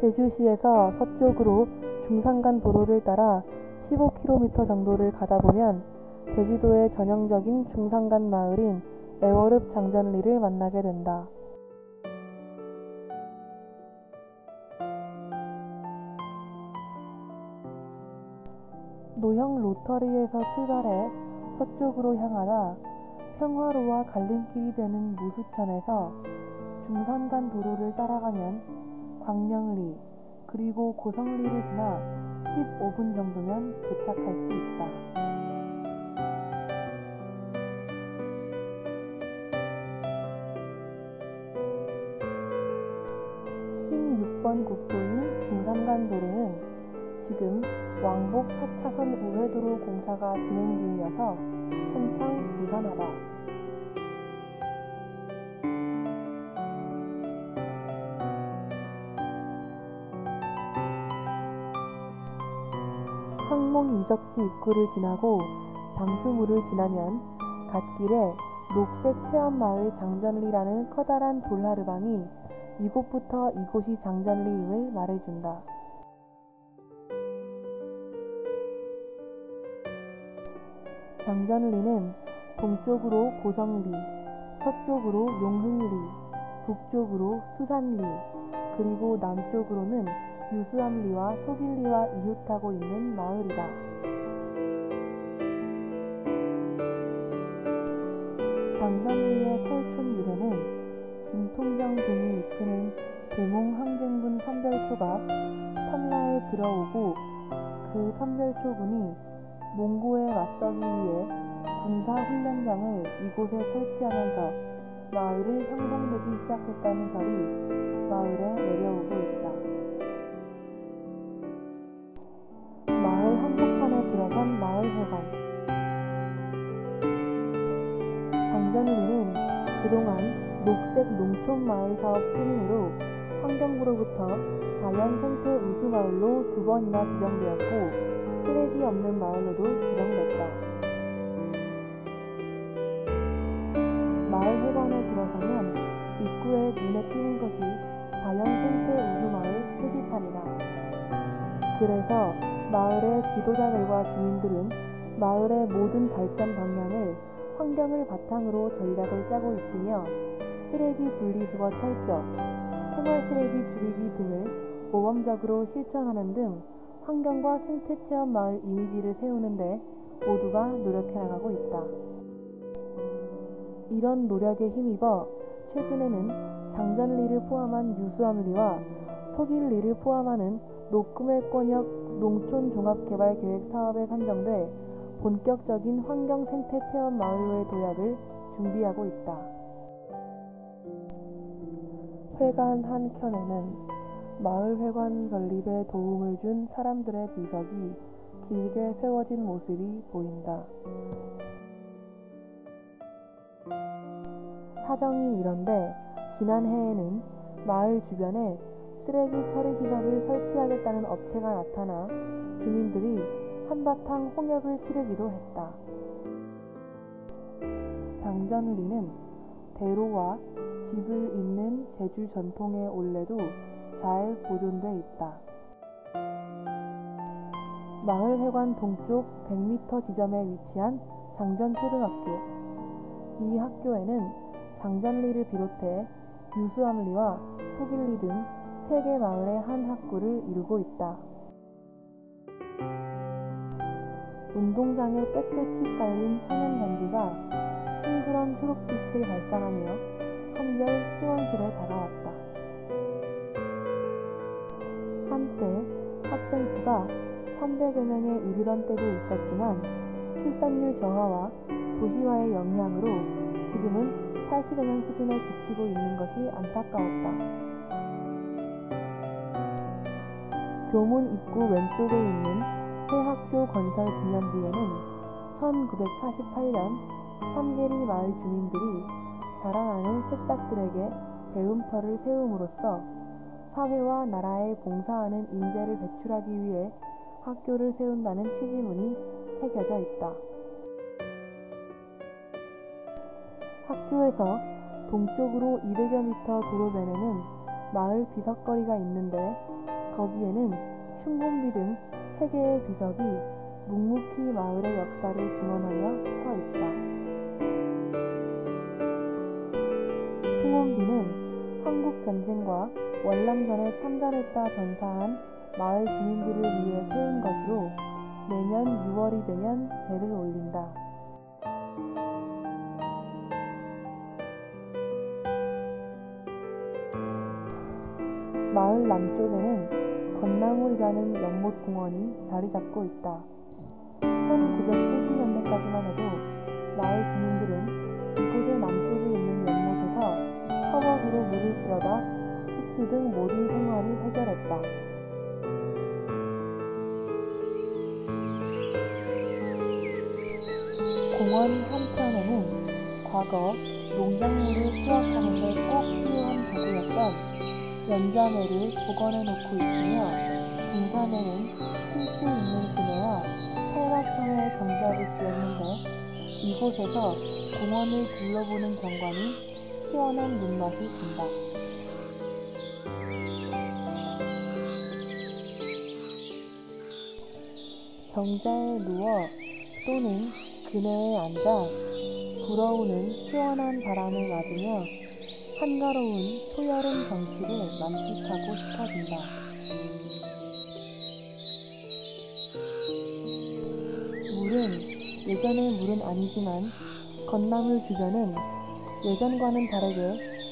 제주시에서 서쪽으로 중산간 도로를 따라 15km 정도를 가다 보면 제주도의 전형적인 중산간 마을인 애월읍 장전리를 만나게 된다. 노형 로터리에서 출발해 서쪽으로 향하다 평화로와 갈림길이 되는 무수천에서 중산간 도로를 따라가면 광명리 그리고 고성리를 지나 15분 정도면 도착할 수 있다. 16번 국도인 중산간 도로는 지금 왕복 4차선 우회도로 공사가 진행 중이어서 한창 부산하다. 목 이적지 입구를 지나고 장수무를 지나면 갓길에 녹색 체험마을 장전리라는 커다란 돌하르방이 이곳부터 이곳이 장전리임을 말해준다. 장전리는 동쪽으로 고성리, 서쪽으로 용흥리, 북쪽으로 수산리, 그리고 남쪽으로는 유수암리와 속일리와 이웃하고 있는 마을이다. 장전리의 설촌 유래는 김통정 등이 이끄는 대몽 항쟁군 선별초가 탐라에 들어오고 그 선별초군이 몽고에 맞서기 위해 군사 훈련장을 이곳에 설치하면서 마을을 형성되기 시작했다는 설이 마을에 내려오고 있다. 마을회관 장전리는 그동안 녹색 농촌마을 사업 승인으로 환경부로부터 자연 생태 우수마을로 두 번이나 지정되었고 쓰레기 없는 마을로도 지정됐다. 마을 회관에 들어서면 입구에 눈에 띄는 것이 자연 생태 우수마을 표지판이다. 그래서 마을의 지도자들과 주민들은 마을의 모든 발전 방향을 환경을 바탕으로 전략을 짜고 있으며 쓰레기 분리수거 철저, 생활 쓰레기 줄이기 등을 모범적으로 실천하는 등 환경과 생태 체험 마을 이미지를 세우는데 모두가 노력해 나가고 있다. 이런 노력에 힘입어 최근에는 장전리를 포함한 유수암리와 속일리를 포함하는 녹금의 권역 농촌종합개발계획 사업에 선정돼 본격적인 환경 생태 체험 마을로의 도약을 준비하고 있다. 회관 한 켠에는 마을 회관 건립에 도움을 준 사람들의 비석이 길게 세워진 모습이 보인다. 사정이 이런데 지난해에는 마을 주변에 쓰레기 처리 시설을 설치하겠다는 업체가 나타나 주민들이 한바탕 홍역을 치르기도 했다. 장전리는 대로와 집을 잇는 제주 전통의 올레도 잘 보존돼 있다. 마을회관 동쪽 100m 지점에 위치한 장전초등학교. 이 학교에는 장전리를 비롯해 유수암리와 속일리 등 세개 마을의 한 학구를 이루고 있다. 운동장에 빽빽히 깔린 천연 단지가 싱그런 초록빛을 발산하며 한결 시원스레 다가왔다. 한때 학생 수가 300여 명에 이르던 때도 있었지만 출산율 저하와 도시화의 영향으로 지금은 80여 명 수준에 그치고 있는 것이 안타까웠다. 교문 입구 왼쪽에 있는 새 학교 건설 기념비에는 1948년 삼계리 마을 주민들이 자라나는 새싹들에게 배움터를 세움으로써 사회와 나라에 봉사하는 인재를 배출하기 위해 학교를 세운다는 취지문이 새겨져 있다. 학교에서 동쪽으로 200여 미터 도로변에는 마을 비석거리가 있는데 거기에는 흉혼비 등 세 개의 비석이 묵묵히 마을의 역사를 증언하며 서 있다. 흉혼비는 한국 전쟁과 월남전에 참전했다 전사한 마을 주민들을 위해 세운 것으로 매년 6월이 되면 제를 올린다. 마을 남쪽에는 건나물이라는 연못 공원이 자리 잡고 있다. 1970년대까지만 해도 마을 주민들은 이곳의 남쪽에 있는 연못에서 허벅으로 물을 들여다 식수 등 모든 생활을 해결했다. 공원 한편에는 과거 농작물을 수확하는 데 꼭 필요한 도구였던 연자매를 복원해 놓고 있으며 등산에는 쉴수 있는 그네와 팔각형의 정자를 지었는데 이곳에서 공원을 둘러보는 경관이 시원한 눈맛이 든다. 정자에 누워 또는 그네에 앉아 불어오는 시원한 바람을 맞으며 한가로운 소여름 정취를 만끽하고 싶어진다. 물은 예전의 물은 아니지만 건나물 주변은 예전과는 다르게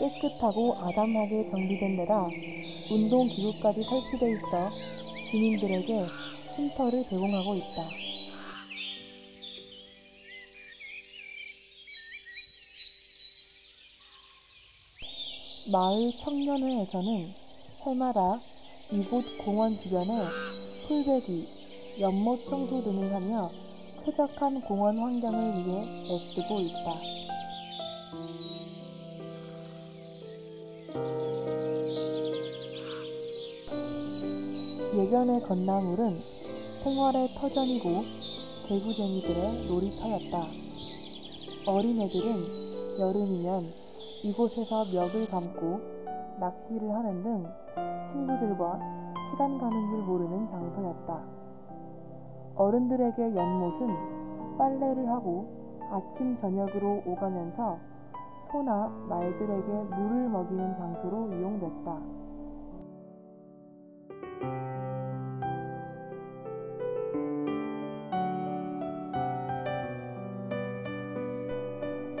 깨끗하고 아담하게 정비된 데다 운동기구까지 설치돼 있어 주민들에게 쉼터를 제공하고 있다. 마을 청년회에서는 해마다 이곳 공원 주변에 풀베기, 연못 청소 등을 하며 쾌적한 공원 환경을 위해 애쓰고 있다. 예전의 건나물은 생활의 터전이고 개구쟁이들의 놀이터였다. 어린애들은 여름이면 이곳에서 멱을 감고 낚시를 하는 등 친구들과 시간 가는 줄 모르는 장소였다. 어른들에게 연못은 빨래를 하고 아침 저녁으로 오가면서 소나 말들에게 물을 먹이는 장소로 이용됐다.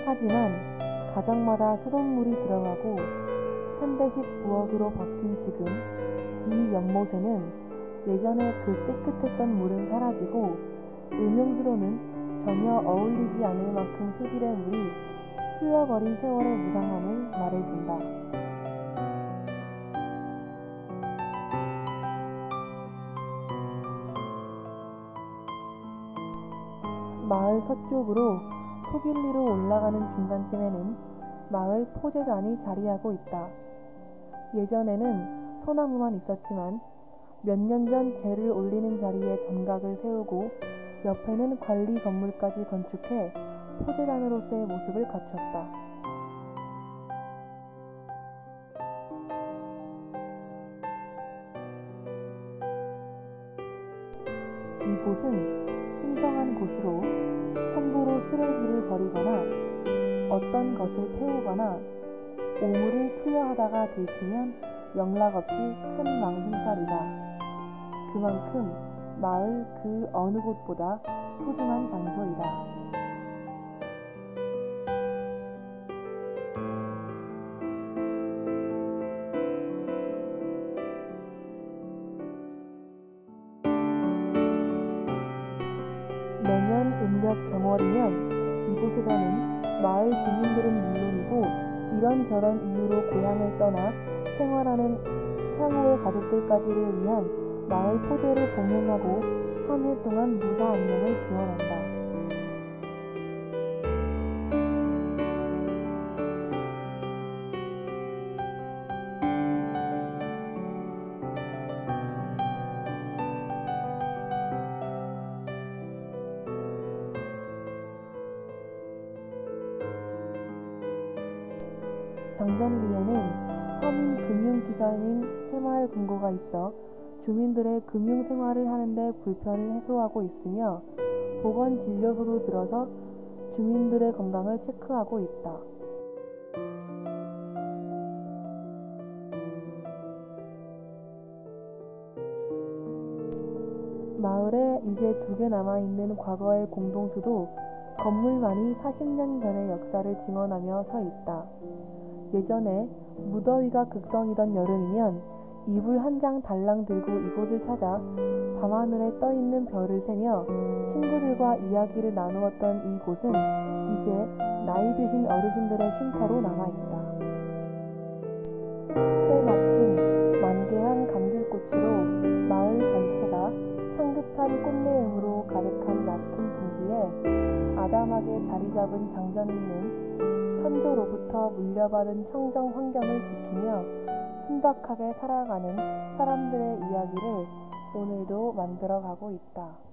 하지만 가정마다 수돗물이 들어가고 현대식 부엌으로 바뀐 지금 이 연못에는 예전에 그 깨끗했던 물은 사라지고 음용수로는 전혀 어울리지 않을 만큼 수질의 물이 흘러버린 세월의 무상함을 말해준다. 마을 서쪽으로 소길리로 올라가는 중간쯤에는 마을 포제단이 자리하고 있다. 예전에는 소나무만 있었지만 몇 년 전 재를 올리는 자리에 정각을 세우고 옆에는 관리 건물까지 건축해 포제단으로서의 모습을 갖췄다. 이곳은 신성한 곳으로 함부로 쓰레기를 버리거나 어떤 것을 태우거나 오물을 투여하다가 들키면 영락 없이 큰 망신살이다. 그만큼 마을 그 어느 곳보다 소중한 장소이다. 주민들은 물론이고 이런저런 이유로 고향을 떠나 생활하는 향후의 가족들까지를 위한 마을 포대를 봉행하고 한해 동안 무사 안녕을 기원한다. 장전리에는 서민 금융기관인 새마을 금고가 있어 주민들의 금융 생활을 하는데 불편을 해소하고 있으며 보건 진료소도 들어서 주민들의 건강을 체크하고 있다. 마을에 이제 두 개 남아있는 과거의 공동수도 건물만이 40년 전의 역사를 증언하며 서 있다. 예전에 무더위가 극성이던 여름이면 이불 한 장 달랑 들고 이곳을 찾아 밤하늘에 떠있는 별을 세며 친구들과 이야기를 나누었던 이곳은 이제 나이 드신 어르신들의 쉼터로 남아있다. 때마침 만개한 감들꽃으로 마을 전체가 향긋한 꽃내음으로 가득한 얕은 분지에 아담하게 자리 잡은 장전리는 선조로부터 물려받은 청정 환경을 지키며 순박하게 살아가는 사람들의 이야기를 오늘도 만들어가고 있다.